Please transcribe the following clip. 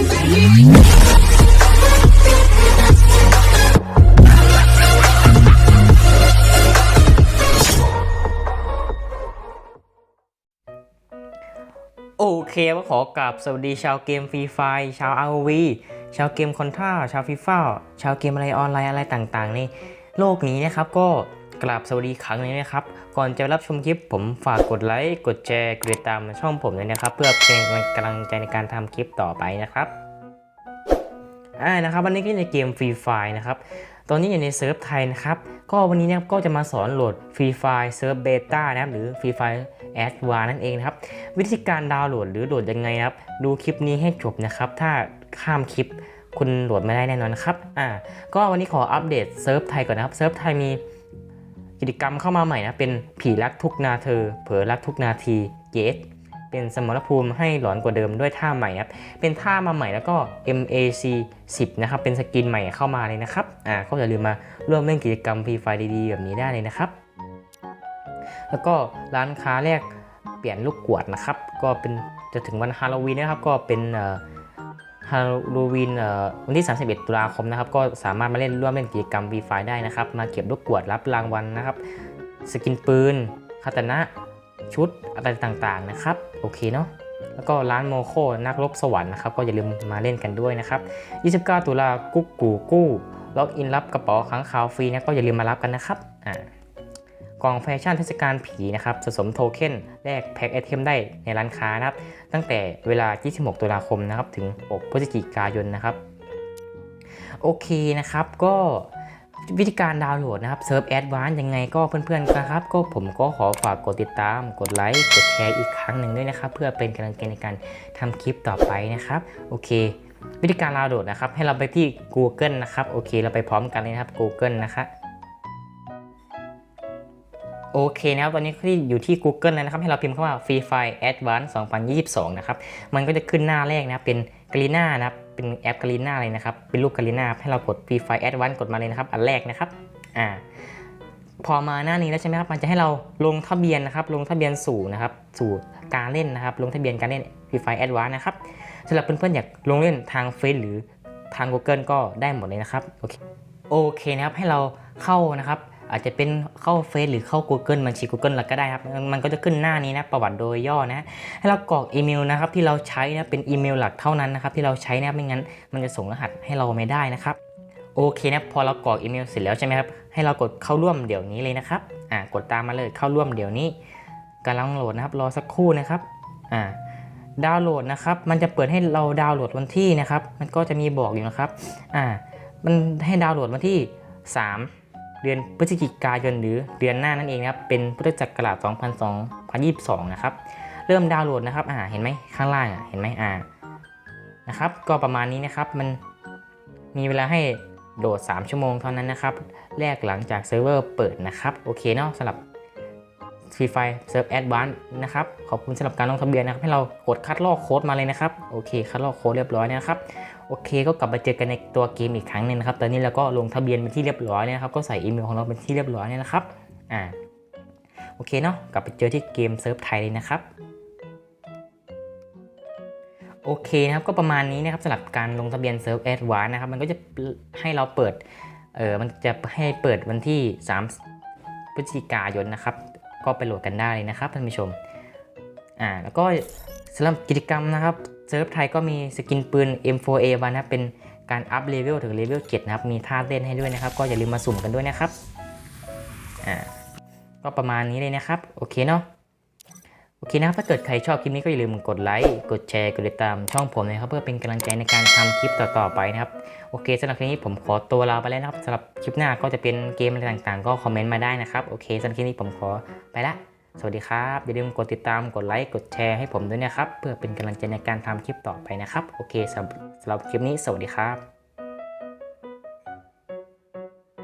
โอเคก็ขอกราบสวัสดีชาวเกมฟรีไฟชาว ROV ชาวเกมคอนท่าชาวฟีฟ่าชาวเกมอะไรออนไลน์อะไรต่างๆในโลกนี้นะครับก็ กราบสวัสดีครั้งนึงนะครับ ก่อนจะรับชมคลิปผมฝากกดไลค์กดแชร์กดติดตามช่องผมด้วยนะครับ เพื่อเป็นกำลังใจในการทำคลิปต่อไปนะครับอ่านะครับวันนี้ก็ในเกมฟรีไฟนะครับตอนนี้อยู่ในเซิร์ฟไทยนะครับ ก็วันนี้นะครับก็จะมาสอนโหลดฟรีไฟเซิร์ฟเบต้านะครับหรือฟรีไฟแอดวานั่นเองนะครับ วิธีการดาวน์โหลดหรือโหลดยังไงครับ ดูคลิปนี้ให้จบนะครับ ถ้าข้ามคลิปคุณโหลดไม่ได้แน่นอนครับอ่าก็วันนี้ขออัปเดตเซิร์ฟไทยก่อนนะครับเซิร์ฟไทยมี กิจกรรมเข้ามาใหม่นะเป็นผีรักทุกนาเธอ เผลอรักทุกนาทีเยสเป็นสมรภูมิให้หลอนกว่าเดิมด้วยท่าใหม่นะครับเป็นท่ามาใหม่แล้วก็ MAC 10 นะครับ เป็นสกินใหม่เข้ามาเลยนะครับอ่าก็อย่าลืมมาร่วมเล่นกิจกรรมฟรีไฟดีๆ แบบนี้ได้เลยนะครับ แล้วก็ร้านค้าแรกเปลี่ยนลูกกวดนะครับ ก็เป็นจะถึงวันฮาโลวีนนะครับก็เป็น ฮาโลวีนวันที่ 31 ตุลาคมนะครับ ก็สามารถมาเล่นร่วมเล่นกิจกรรม v ีไฟได้นะครับ มาเก็บลูกกวดรับรางวัลนะครับ สกินปืนคาตนะ ชุดอะไรต่างๆนะครับ โอเคเนาะแล้วก็ร้านโมโคนักรบสวรรค์นะครับ ก็อย่าลืมมาเล่นกันด้วยนะครับ 29 ตุลากุ๊กกูกู้ ล็อกอินรับกระเป๋าค้างคาวฟรีนะก็อย่าลืมมารับกันนะครับอ่า กล่องแฟชั่นเทศกาลผีนะครับสะสมโทเค็นแลกแพ็กไอเทมได้ในร้านค้านะครับ ตั้งแต่เวลา 26 ตุลาคมนะครับถึง 6 พฤศจิกายนนะครับ โอเคนะครับก็วิธีการดาวน์โหลดนะครับเซิร์ฟแอดวานยังไงก็เพื่อนๆนะครับ ก็ผมก็ขอฝากกดติดตาม กดไลค์ กดแชร์อีกครั้งหนึ่งด้วยนะครับ เพื่อเป็นกำลังใจในการทำคลิปต่อไปนะครับ โอเค วิธีการดาวน์โหลดนะครับ ให้เราไปที่ Google นะครับ โอเค เราไปพร้อมกันเลยนะครับ Google นะครับ โอเคนะครับตอนนี้ที่อยู่ที่ Google แล้วนะครับให้เราพิมพ์เข้าว่า Free Fire Advance 2022 นะครับมันก็จะขึ้นหน้าแรกนะครับเป็นก a ลีน่านะครับเป็นแอปก a ลีน่าเลยนะครับเป็นรูปก a ลีน่าให้เรากด Free Fire Advance กดมาเลยนะครับ อันแรกนะครับอ่าพอมาหน้านี้แล้วใช่ไหมครับมันจะให้เราลงทะเบียนนะครับลงทะเบียนสู่นะครับสู่การเล่นนะครับ ลงทะเบียนการเล่น Free Fire Advance นะครับสำหรับเพื่อนๆอยากลงเล่นทางเฟซหรือทาง Google ก็ได้หมดเลยนะครับโอเคโอเคนะครับให้เราเข้านะครับ อาจจะเป็นเข้าเฟซหรือเข้า Google บัญชี Google เราก็ได้ครับ มันก็จะขึ้นหน้านี้นะประวัติโดยย่อนะ ให้เรากรอกอีเมลนะครับที่เราใช้นะเป็นอีเมลหลักเท่านั้นนะครับที่เราใช้นะไม่งั้นมันจะส่งรหัสให้เราไม่ได้นะครับโอเคนะพอเรากรอกอีเมลเสร็จแล้วใช่ไหมครับให้เรากดเข้าร่วมเดี๋ยวนี้เลยนะครับอ่ากดตามมาเลยเข้าร่วมเดี๋ยวนี้กำลังโหลดนะครับรอสักครู่นะครับอ่าดาวน์โหลดนะครับ มันจะเปิดให้เราดาวน์โหลดวันที่นะครับ มันก็จะมีบอกอยู่นะครับ อ่า มันให้ดาวน์โหลดวันที่ 3 เดือนพฤศจิกายนหรือเดือนหน้านั่นเองนะครับ เป็นพุทธศักราช2022นะครับ เริ่มดาวน์โหลดนะครับ อ่า เห็นไหมข้างล่างอะ เห็นไหมอ่า นะครับ ก็ประมาณนี้นะครับ มันมีเวลาให้โหลด 3 ชั่วโมงเท่านั้นนะครับ แรกหลังจากเซิร์ฟเวอร์เปิดนะครับ โอเคเนาะสำหรับ Free Fire Serve Advance นะครับ ขอบคุณสำหรับการลงทะเบียนนะครับ ให้เรากดคัดลอกโค้ดมาเลยนะครับ โอเค คัดลอกโค้ดเรียบร้อยนะครับ โอเคก็กลับมาเจอกันในตัวเกมอีกครั้งหนึงนะครับ ตอนนี้เราก็ลงทะเบียนเป็นที่เรียบร้อยแล้วนะครับ ก็ใส่อีเมลของเราเป็นที่เรียบร้อยแล้วนะครับ อ่า โอเคเนาะ กลับไปเจอที่เกมเซิร์ฟไทยเลยนะครับ โอเคนะครับ ก็ประมาณนี้นะครับสำหรับการลงทะเบียนเซิร์ฟแอดวานนะครับ มันก็จะให้เราเปิด เออมันจะให้เปิดวันที่ 3 พฤศจิกายนนะครับ ก็ไปโหลดกันได้เลยนะครับท่านผู้ชม อ่า แล้วก็สำหรับกิจกรรมนะครับ เซิร์ฟไทยก็มีสกินปืน M4A วันะครับเป็นการอัพเลเวลถึงเลเวล7นะครับ มีท่าเต้นให้ด้วยนะครับ ก็อย่าลืมมาสุ่มกันด้วยนะครับ อ่า ก็ประมาณนี้เลยนะครับ โอเคเนาะ โอเคนะครับ ถ้าเกิดใครชอบคลิปนี้ก็อย่าลืมกดไลค์ กดแชร์ กดติดตามช่องผมนะครับ เพื่อเป็นกำลังใจในการทำคลิปต่อๆไปนะครับ โอเคสำหรับคลิปนี้ผมขอตัวลาไปแล้วนะครับสำหรับคลิปหน้าก็จะเป็นเกมอะไรต่างๆ ก็คอมเมนต์มาได้นะครับ โอเคสำหรับคลิปนี้ผมขอไปละ สวัสดีครับ อย่าลืมกดติดตามกดไลค์กดแชร์ให้ผมด้วยนะครับ เพื่อเป็นกำลังใจในการทำคลิปต่อไปนะครับ โอเคสำหรับคลิปนี้สวัสดีครับ